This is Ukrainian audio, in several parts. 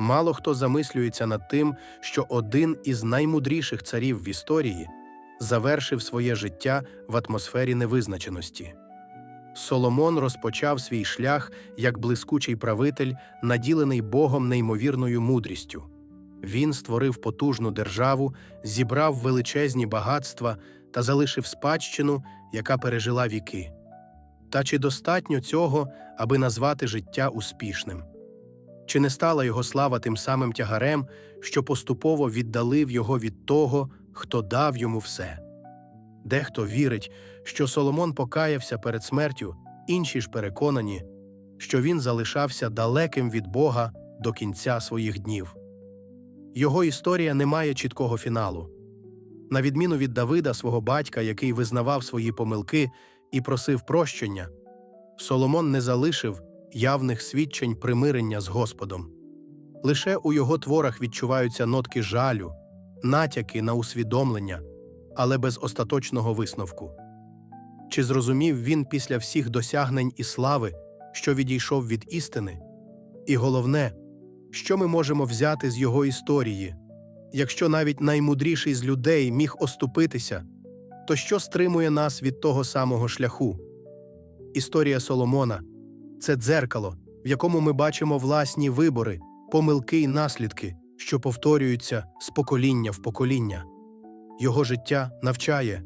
Мало хто замислюється над тим, що один із наймудріших царів в історії завершив своє життя в атмосфері невизначеності. Соломон розпочав свій шлях як блискучий правитель, наділений Богом неймовірною мудрістю. Він створив потужну державу, зібрав величезні багатства та залишив спадщину, яка пережила віки. Та чи достатньо цього, аби назвати життя успішним? Чи не стала його слава тим самим тягарем, що поступово віддалив його від того, хто дав йому все? Дехто вірить, що Соломон покаявся перед смертю, інші ж переконані, що він залишався далеким від Бога до кінця своїх днів. Його історія не має чіткого фіналу. На відміну від Давида, свого батька, який визнавав свої помилки і просив прощення, Соломон не залишив явних свідчень примирення з Господом. Лише у його творах відчуваються нотки жалю, натяки на усвідомлення, але без остаточного висновку. Чи зрозумів він після всіх досягнень і слави, що відійшов від істини? І головне, що ми можемо взяти з його історії? Якщо навіть наймудріший з людей міг оступитися, то що стримує нас від того самого шляху? Історія Соломона це дзеркало, в якому ми бачимо власні вибори, помилки й наслідки, що повторюються з покоління в покоління. Його життя навчає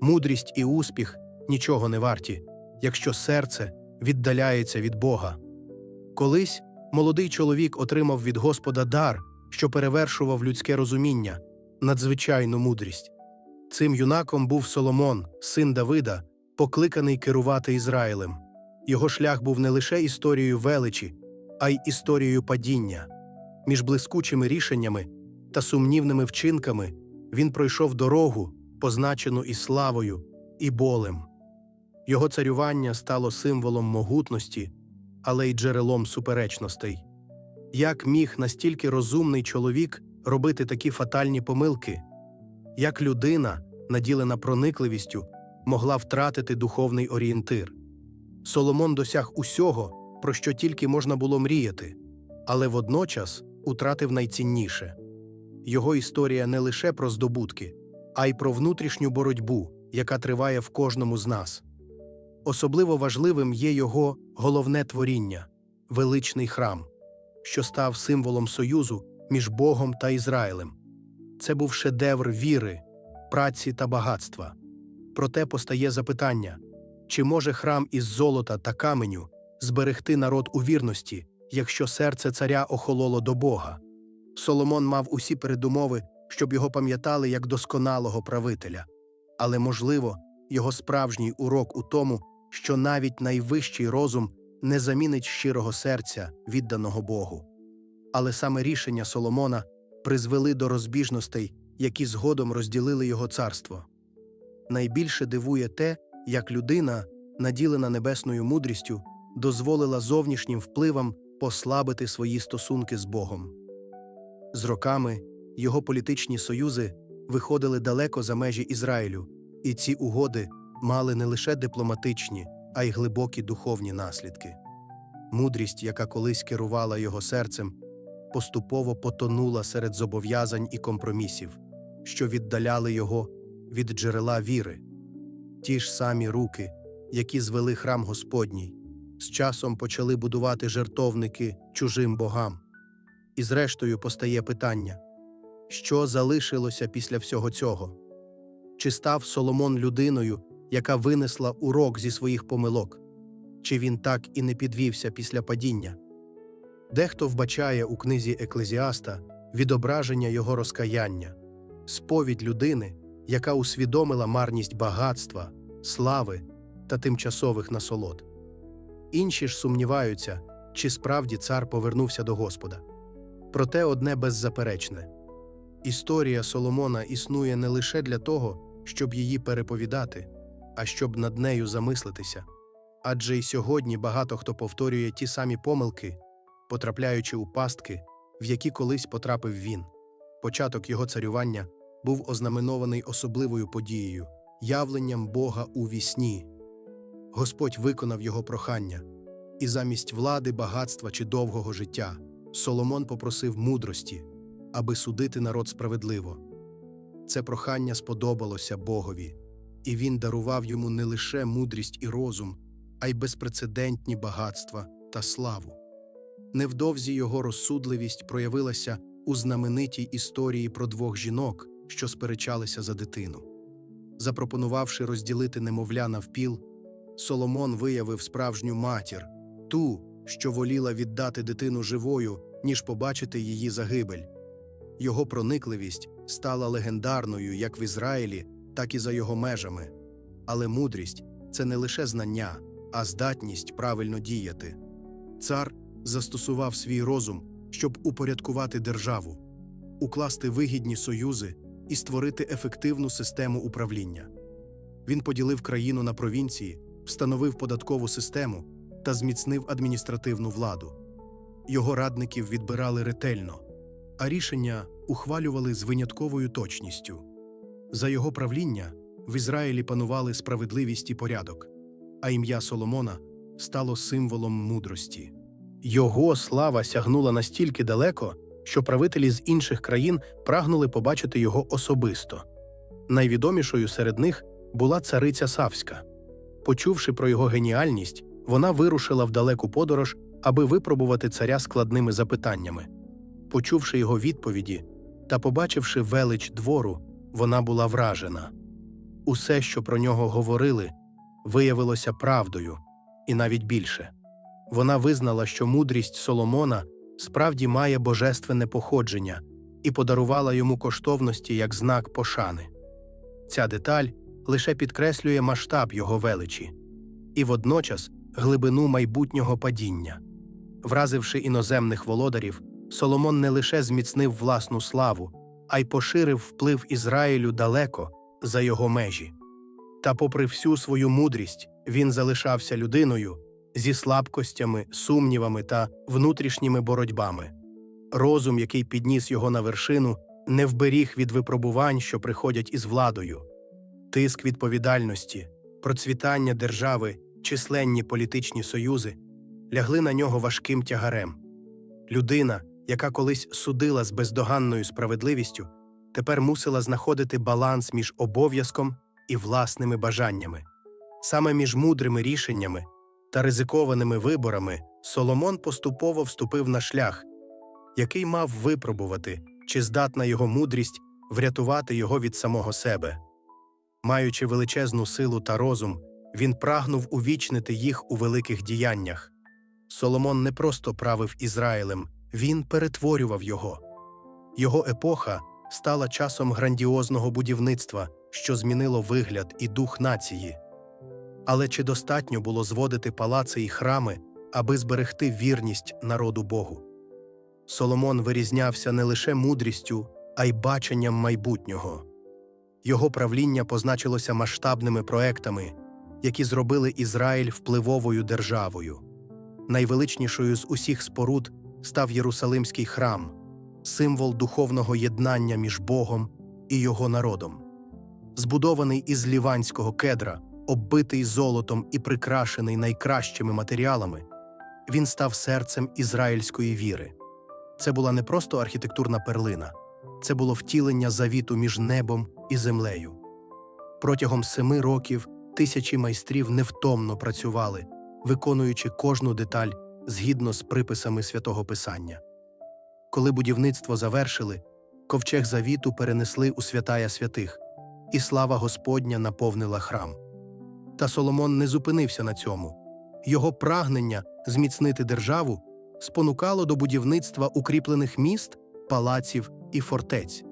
мудрість і успіх нічого не варті, якщо серце віддаляється від Бога. Колись молодий чоловік отримав від Господа дар, що перевершував людське розуміння, надзвичайну мудрість. Цим юнаком був Соломон, син Давида, покликаний керувати Ізраїлем. Його шлях був не лише історією величі, а й історією падіння. Між блискучими рішеннями та сумнівними вчинками він пройшов дорогу, позначену і славою, і болем. Його царювання стало символом могутності, але й джерелом суперечностей. Як міг настільки розумний чоловік робити такі фатальні помилки? Як людина, наділена проникливістю, могла втратити духовний орієнтир? Соломон досяг усього, про що тільки можна було мріяти, але водночас утратив найцінніше. Його історія не лише про здобутки, а й про внутрішню боротьбу, яка триває в кожному з нас. Особливо важливим є його головне творіння величний храм, що став символом союзу між Богом та Ізраїлем. Це був шедевр віри, праці та багатства. Проте постає запитання чи може храм із золота та каменю зберегти народ у вірності, якщо серце царя охололо до Бога? Соломон мав усі передумови, щоб його пам'ятали як досконалого правителя, але, можливо, його справжній урок у тому, що навіть найвищий розум не замінить щирого серця, відданого Богу. Але саме рішення Соломона призвели до розбіжностей, які згодом розділили його царство. Найбільше дивує те, як людина, наділена небесною мудрістю, дозволила зовнішнім впливам послабити свої стосунки з Богом. З роками його політичні союзи виходили далеко за межі Ізраїлю, і ці угоди мали не лише дипломатичні, а й глибокі духовні наслідки. Мудрість, яка колись керувала його серцем, поступово потонула серед зобов'язань і компромісів, що віддаляли його від джерела віри. Ті ж самі руки, які звели храм Господній, з часом почали будувати жертовники чужим богам. І зрештою постає питання що залишилося після всього цього? Чи став Соломон людиною, яка винесла урок зі своїх помилок? Чи він так і не підвівся після падіння? Дехто вбачає у книзі Еклезіаста відображення його розкаяння, сповідь людини, яка усвідомила марність багатства, слави та тимчасових насолод. Інші ж сумніваються, чи справді цар повернувся до Господа. Проте одне беззаперечне історія Соломона існує не лише для того, щоб її переповідати, а щоб над нею замислитися. Адже й сьогодні багато хто повторює ті самі помилки, потрапляючи у пастки, в які колись потрапив він. Початок його царювання був ознаменований особливою подією явленням Бога у вісні. Господь виконав його прохання, і замість влади, багатства чи довгого життя Соломон попросив мудрості, аби судити народ справедливо. Це прохання сподобалося Богові, і він дарував йому не лише мудрість і розум, а й безпрецедентні багатства та славу. Невдовзі його розсудливість проявилася у знаменитій історії про двох жінок, що сперечалися за дитину. Запропонувавши розділити немовля навпіл, Соломон виявив справжню матір, ту, що воліла віддати дитину живою, ніж побачити її загибель. Його проникливість стала легендарною як в Ізраїлі, так і за його межами. Але мудрість це не лише знання, а здатність правильно діяти. Цар застосував свій розум, щоб упорядкувати державу, укласти вигідні союзи і створити ефективну систему управління. Він поділив країну на провінції, встановив податкову систему та зміцнив адміністративну владу. Його радників відбирали ретельно, а рішення ухвалювали з винятковою точністю. За його правління в Ізраїлі панували справедливість і порядок, а ім'я Соломона стало символом мудрості. Його слава сягнула настільки далеко, що правителі з інших країн прагнули побачити його особисто. Найвідомішою серед них була цариця Савська. Почувши про його геніальність, вона вирушила в далеку подорож, аби випробувати царя складними запитаннями. Почувши його відповіді та побачивши велич двору, вона була вражена. Усе, що про нього говорили, виявилося правдою, і навіть більше. Вона визнала, що мудрість Соломона справді має божественне походження і подарувала йому коштовності як знак пошани. Ця деталь лише підкреслює масштаб його величі і водночас глибину майбутнього падіння. Вразивши іноземних володарів, Соломон не лише зміцнив власну славу, а й поширив вплив Ізраїлю далеко за його межі. Та, попри всю свою мудрість, він залишався людиною зі слабкостями, сумнівами та внутрішніми боротьбами. Розум, який підніс його на вершину, не вберіг від випробувань, що приходять із владою. Тиск відповідальності, процвітання держави, численні політичні союзи лягли на нього важким тягарем. Людина, яка колись судила з бездоганною справедливістю, тепер мусила знаходити баланс між обов'язком і власними бажаннями. Саме між мудрими рішеннями та ризикованими виборами Соломон поступово вступив на шлях, який мав випробувати, чи здатна його мудрість врятувати його від самого себе. Маючи величезну силу та розум, він прагнув увічнити їх у великих діяннях. Соломон не просто правив Ізраїлем, він перетворював його. Його епоха стала часом грандіозного будівництва, що змінило вигляд і дух нації. Але чи достатньо було зводити палаци і храми, аби зберегти вірність народу Богу? Соломон вирізнявся не лише мудрістю, а й баченням майбутнього. Його правління позначилося масштабними проектами, які зробили Ізраїль впливовою державою. Найвеличнішою з усіх споруд став Єрусалимський храм, символ духовного єднання між Богом і його народом. Збудований із ліванського кедра, оббитий золотом і прикрашений найкращими матеріалами, він став серцем ізраїльської віри. Це була не просто архітектурна перлина, це було втілення завіту між небом і землею. Протягом семи років тисячі майстрів невтомно працювали, виконуючи кожну деталь згідно з приписами святого Писання. Коли будівництво завершили, ковчег завіту перенесли у святая святих, і слава Господня наповнила храм. Та Соломон не зупинився на цьому. Його прагнення зміцнити державу спонукало до будівництва укріплених міст, палаців і фортець.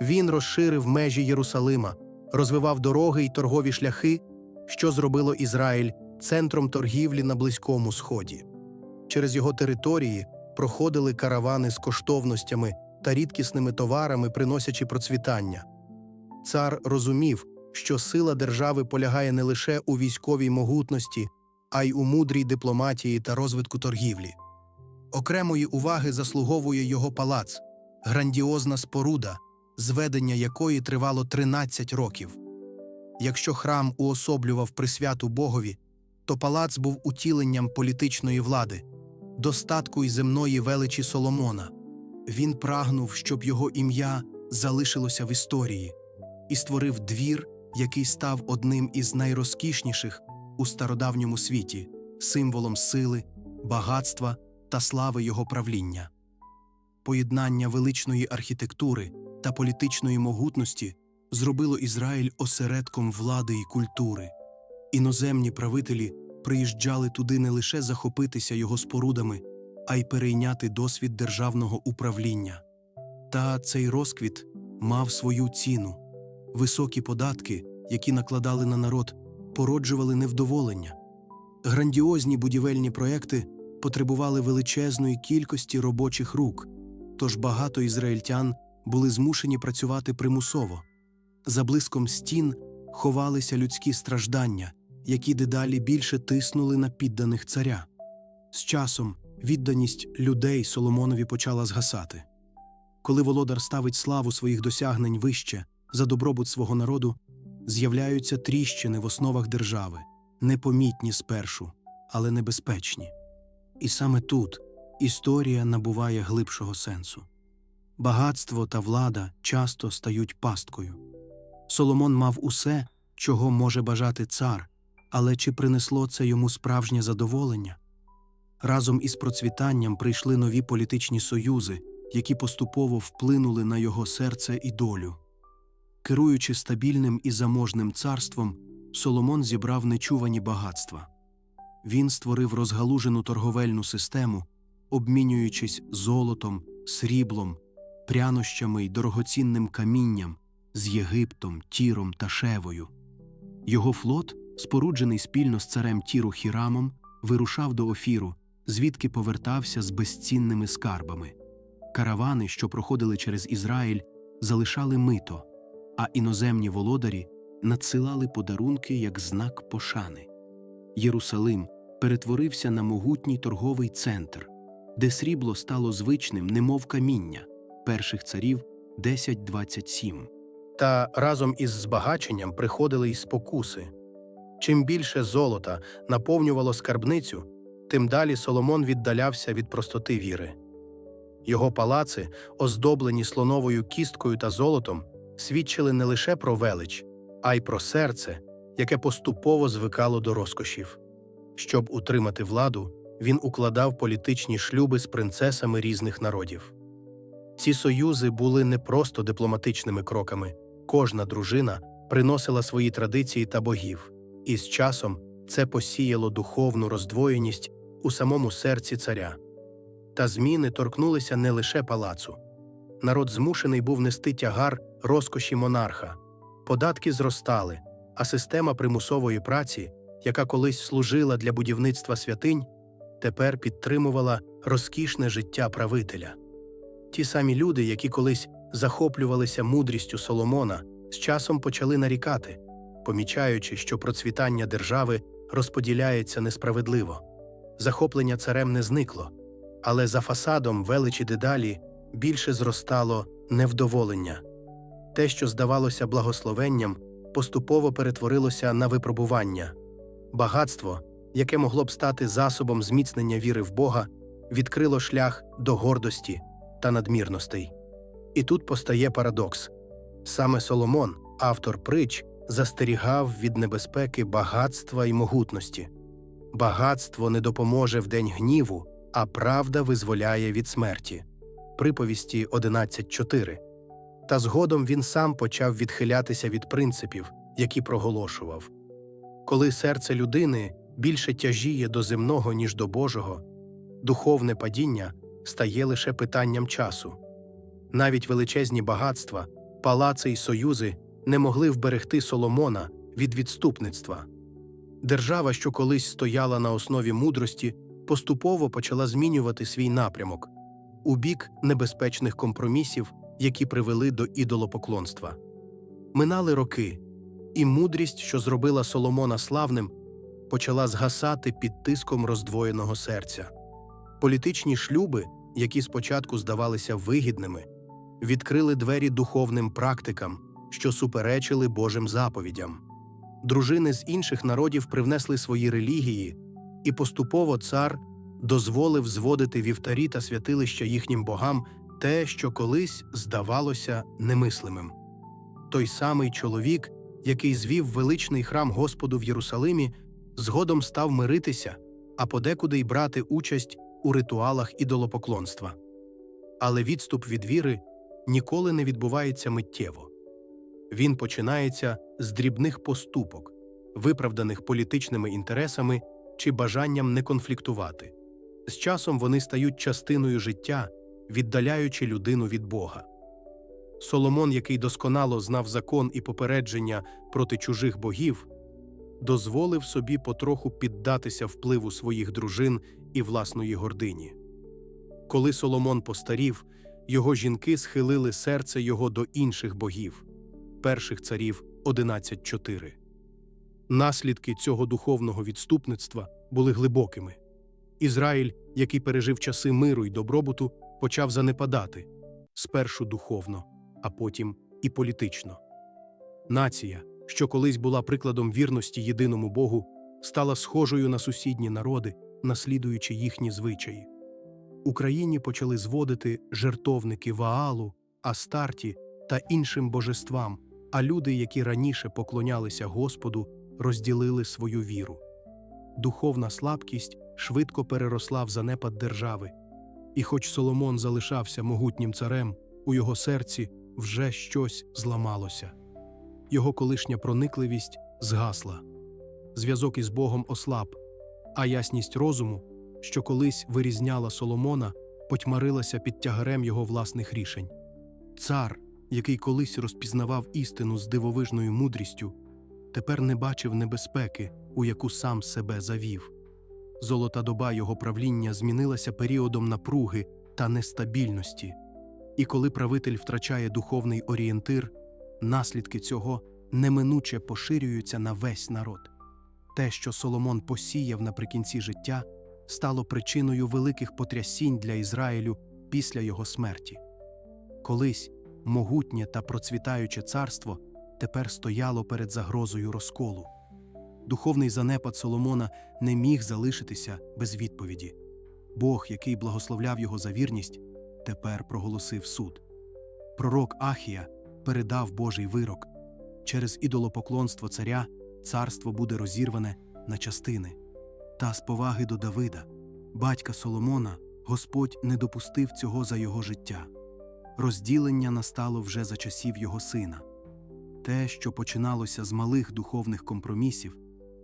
Він розширив межі Єрусалима, розвивав дороги й торгові шляхи, що зробило Ізраїль центром торгівлі на Близькому Сході. Через його території проходили каравани з коштовностями та рідкісними товарами, приносячи процвітання. Цар розумів, що сила держави полягає не лише у військовій могутності, а й у мудрій дипломатії та розвитку торгівлі. Окремої уваги заслуговує його палац, грандіозна споруда, зведення якої тривало 13 років. Якщо храм уособлював присвяту Богові, то палац був утіленням політичної влади. достатку і земної величі Соломона. Він прагнув, щоб його ім'я залишилося в історії, і створив двір, який став одним із найрозкішніших у стародавньому світі, символом сили, багатства та слави його правління. Поєднання величної архітектури та політичної могутності зробило Ізраїль осередком влади і культури. Іноземні правителі приїжджали туди не лише захопитися його спорудами, а й перейняти досвід державного управління. Та цей розквіт мав свою ціну. Високі податки, які накладали на народ, породжували невдоволення. Грандіозні будівельні проекти потребували величезної кількості робочих рук, тож багато ізраїльтян були змушені працювати примусово. За блиском стін ховалися людські страждання, які дедалі більше тиснули на підданих царя. З часом відданість людей Соломонові почала згасати. Коли володар ставить славу своїх досягнень вище за добробут свого народу, з'являються тріщини в основах держави, непомітні спершу, але небезпечні. І саме тут історія набуває глибшого сенсу. Багатство та влада часто стають пасткою. Соломон мав усе, чого може бажати цар, але чи принесло це йому справжнє задоволення? Разом із процвітанням прийшли нові політичні союзи, які поступово вплинули на його серце і долю. Керуючи стабільним і заможним царством, Соломон зібрав нечувані багатства. Він створив розгалужену торговельну систему, обмінюючись золотом, сріблом, прянощами й дорогоцінним камінням з Єгиптом, Тіром та Шевою. Його флот, споруджений спільно з царем Тіру Хірамом, вирушав до Офіру, звідки повертався з безцінними скарбами. Каравани, що проходили через Ізраїль, залишали мито, а іноземні володарі надсилали подарунки як знак пошани. Єрусалим перетворився на могутній торговий центр, де срібло стало звичним, немов каміння перших царів 10-27. Та разом із збагаченням приходили й спокуси. Чим більше золота наповнювало скарбницю, тим далі Соломон віддалявся від простоти віри. Його палаци, оздоблені слоновою кісткою та золотом, свідчили не лише про велич, а й про серце, яке поступово звикало до розкошів. Щоб утримати владу, він укладав політичні шлюби з принцесами різних народів. Ці союзи були не просто дипломатичними кроками, кожна дружина приносила свої традиції та богів, і з часом це посіяло духовну роздвоєність у самому серці царя. Та зміни торкнулися не лише палацу. Народ змушений був нести тягар розкоші монарха, податки зростали, а система примусової праці, яка колись служила для будівництва святинь, тепер підтримувала розкішне життя правителя. Ті самі люди, які колись захоплювалися мудрістю Соломона, з часом почали нарікати, помічаючи, що процвітання держави розподіляється несправедливо. Захоплення царем не зникло, але за фасадом величі дедалі більше зростало невдоволення. Те, що здавалося благословенням, поступово перетворилося на випробування. Багатство, яке могло б стати засобом зміцнення віри в Бога, відкрило шлях до гордості та надмірностей. І тут постає парадокс саме Соломон, автор притч, застерігав від небезпеки багатства і могутності. Багатство не допоможе в день гніву, а правда визволяє від смерті. Приповісті 11.4. Та згодом він сам почав відхилятися від принципів, які проголошував. Коли серце людини більше тяжіє до земного, ніж до Божого, духовне падіння стає лише питанням часу. Навіть величезні багатства, палаци й союзи не могли вберегти Соломона від відступництва. Держава, що колись стояла на основі мудрості, поступово почала змінювати свій напрямок у бік небезпечних компромісів, які привели до ідолопоклонства. Минали роки, і мудрість, що зробила Соломона славним, почала згасати під тиском роздвоєного серця. Політичні шлюби, які спочатку здавалися вигідними, відкрили двері духовним практикам, що суперечили Божим заповідям. Дружини з інших народів привнесли свої релігії, і поступово цар дозволив зводити вівтарі та святилища їхнім богам те, що колись здавалося немислимим. Той самий чоловік, який звів величний храм Господу в Єрусалимі, згодом став миритися, а подекуди й брати участь у ритуалах ідолопоклонства. Але відступ від віри ніколи не відбувається миттєво. Він починається з дрібних поступок, виправданих політичними інтересами чи бажанням не конфліктувати. З часом вони стають частиною життя, віддаляючи людину від Бога. Соломон, який досконало знав закон і попередження проти чужих богів, дозволив собі потроху піддатися впливу своїх дружин і власної гордині. Коли Соломон постарів, його жінки схилили серце його до інших богів перших царів 11.4. Наслідки цього духовного відступництва були глибокими. Ізраїль, який пережив часи миру й добробуту, почав занепадати спершу духовно, а потім і політично. Нація, що колись була прикладом вірності єдиному Богу, стала схожою на сусідні народи, наслідуючи їхні звичаї. Україні почали зводити жертовники Ваалу, Астарті та іншим божествам, а люди, які раніше поклонялися Господу, розділили свою віру. Духовна слабкість швидко переросла в занепад держави, і хоч Соломон залишався могутнім царем, у його серці вже щось зламалося. Його колишня проникливість згасла, зв'язок із Богом ослаб, а ясність розуму, що колись вирізняла Соломона, потьмарилася під тягарем його власних рішень. Цар, який колись розпізнавав істину з дивовижною мудрістю, тепер не бачив небезпеки, у яку сам себе завів. Золота доба його правління змінилася періодом напруги та нестабільності, і коли правитель втрачає духовний орієнтир, наслідки цього неминуче поширюються на весь народ. Те, що Соломон посіяв наприкінці життя, стало причиною великих потрясінь для Ізраїлю після його смерті. Колись могутнє та процвітаюче царство тепер стояло перед загрозою розколу. Духовний занепад Соломона не міг залишитися без відповіді. Бог, який благословляв його за вірність, тепер проголосив суд. Пророк Ахія передав Божий вирок. Через ідолопоклонство царя царство буде розірване на частини. Та з поваги до Давида, батька Соломона, Господь не допустив цього за його життя. Розділення настало вже за часів його сина. Те, що починалося з малих духовних компромісів,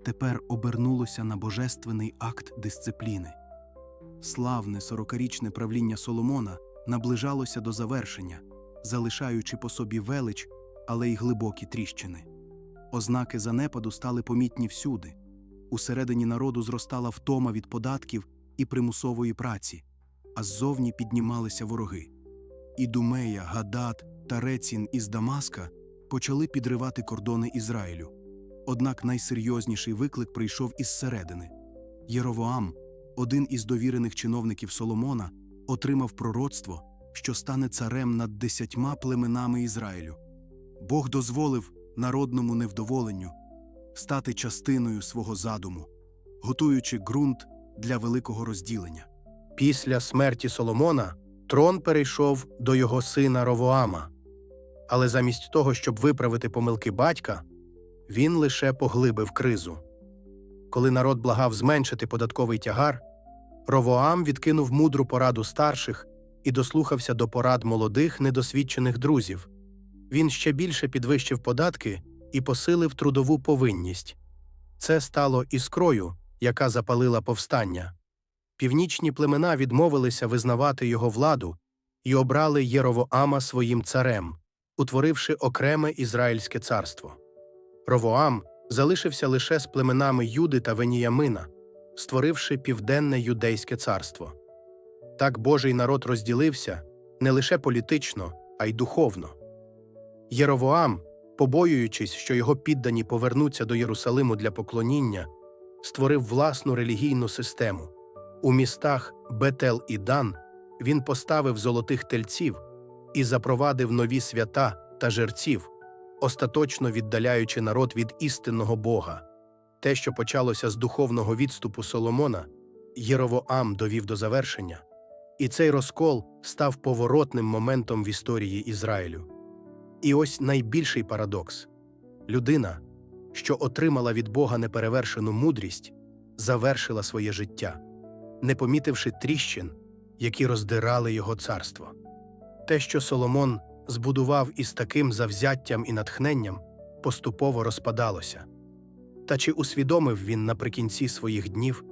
тепер обернулося на божественний акт дисципліни. Славне сорокарічне правління Соломона наближалося до завершення, залишаючи по собі велич, але й глибокі тріщини. Ознаки занепаду стали помітні всюди. Усередині народу зростала втома від податків і примусової праці, а ззовні піднімалися вороги. Ідумея, Гадат та Рецін із Дамаска почали підривати кордони Ізраїлю. Однак найсерйозніший виклик прийшов із середини. Єровоам, один із довірених чиновників Соломона, отримав пророцтво, що стане царем над десятьма племенами Ізраїлю. Бог дозволив народному невдоволенню стати частиною свого задуму, готуючи ґрунт для великого розділення. Після смерті Соломона трон перейшов до його сина Ровоама. Але замість того, щоб виправити помилки батька, він лише поглибив кризу. Коли народ благав зменшити податковий тягар, Ровоам відкинув мудру пораду старших і дослухався до порад молодих недосвідчених друзів. Він ще більше підвищив податки і посилив трудову повинність. Це стало іскрою, яка запалила повстання. Північні племена відмовилися визнавати його владу і обрали Єровоама своїм царем, утворивши окреме Ізраїльське царство. Ровоам залишився лише з племенами Юди та Веніямина, створивши південне юдейське царство. Так Божий народ розділився не лише політично, а й духовно. Єровоам, побоюючись, що його піддані повернуться до Єрусалиму для поклоніння, створив власну релігійну систему. У містах Бетел і Дан він поставив золотих тельців і запровадив нові свята та жерців, остаточно віддаляючи народ від істинного Бога. Те, що почалося з духовного відступу Соломона, Єровоам довів до завершення, і цей розкол став поворотним моментом в історії Ізраїлю. І ось найбільший парадокс людина, що отримала від Бога неперевершену мудрість, завершила своє життя, не помітивши тріщин, які роздирали його царство. Те, що Соломон збудував із таким завзяттям і натхненням, поступово розпадалося. Та чи усвідомив він наприкінці своїх днів,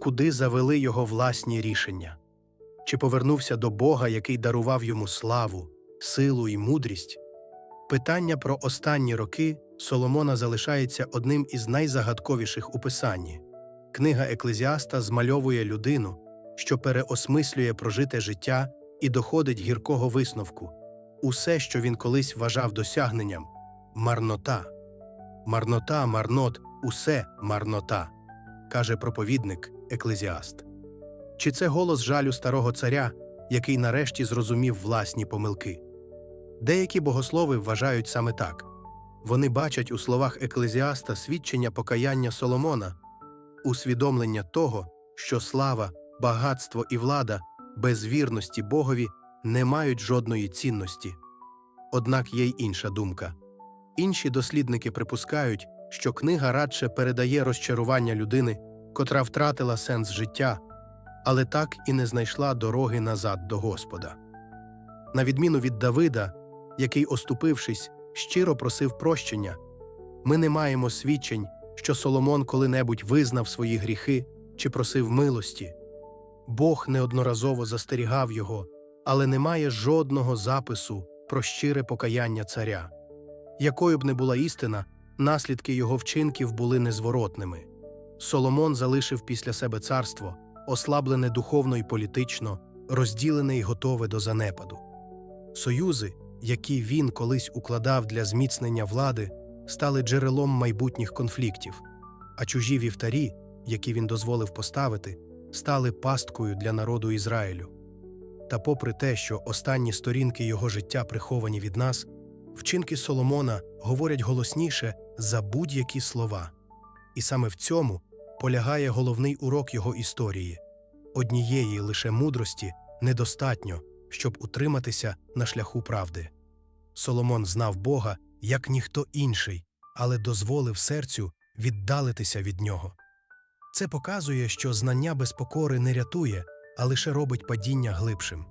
куди завели його власні рішення? Чи повернувся до Бога, який дарував йому славу, силу і мудрість? Питання про останні роки Соломона залишається одним із найзагадковіших у писанні. Книга Еклезіаста змальовує людину, що переосмислює прожите життя і доходить гіркого висновку. Усе, що він колись вважав досягненням марнота. Марнота, марнот, усе марнота, каже проповідник Еклезіаст. Чи це голос жалю старого царя, який нарешті зрозумів власні помилки? Деякі богослови вважають саме так вони бачать у словах Еклезіаста свідчення покаяння Соломона, усвідомлення того, що слава, багатство і влада без вірності Богові не мають жодної цінності. Однак є й інша думка. Інші дослідники припускають, що книга радше передає розчарування людини, котра втратила сенс життя, але так і не знайшла дороги назад до Господа. На відміну від Давида, який, оступившись, щиро просив прощення, ми не маємо свідчень, що Соломон коли-небудь визнав свої гріхи чи просив милості. Бог неодноразово застерігав його, але немає жодного запису про щире покаяння царя. Якою б не була істина, наслідки його вчинків були незворотними. Соломон залишив після себе царство, ослаблене духовно і політично, розділене і готове до занепаду. Союзи, які він колись укладав для зміцнення влади, стали джерелом майбутніх конфліктів, а чужі вівтарі, які він дозволив поставити, стали пасткою для народу Ізраїлю. Та попри те, що останні сторінки його життя приховані від нас, вчинки Соломона говорять голосніше за будь-які слова. І саме в цьому полягає головний урок його історії однієї лише мудрості недостатньо, щоб утриматися на шляху правди. Соломон знав Бога як ніхто інший, але дозволив серцю віддалитися від нього. Це показує, що знання без покори не рятує, а лише робить падіння глибшим.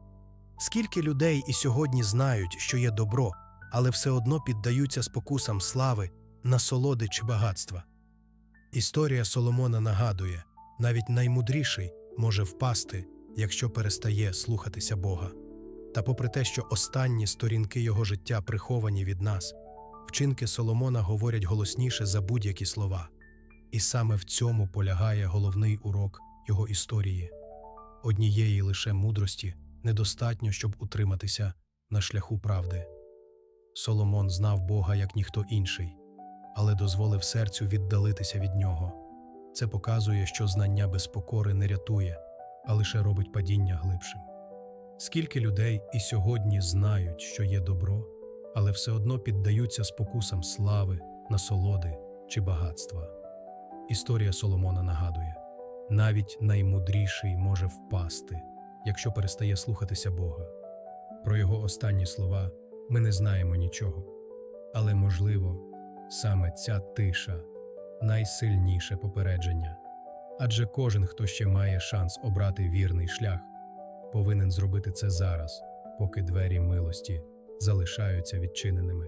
Скільки людей і сьогодні знають, що є добро, але все одно піддаються спокусам слави, насолоди чи багатства. Історія Соломона нагадує навіть наймудріший може впасти, якщо перестає слухатися Бога. Та попри те, що останні сторінки його життя приховані від нас, вчинки Соломона говорять голосніше за будь-які слова. І саме в цьому полягає головний урок його історії. Однієї лише мудрості недостатньо, щоб утриматися на шляху правди. Соломон знав Бога як ніхто інший, але дозволив серцю віддалитися від нього. Це показує, що знання без покори не рятує, а лише робить падіння глибшим. Скільки людей і сьогодні знають, що є добро, але все одно піддаються спокусам слави, насолоди чи багатства. Історія Соломона нагадує навіть наймудріший може впасти, якщо перестає слухатися Бога. Про його останні слова ми не знаємо нічого, але, можливо, саме ця тиша найсильніше попередження. Адже кожен, хто ще має шанс обрати вірний шлях, повинен зробити це зараз, поки двері милості залишаються відчиненими.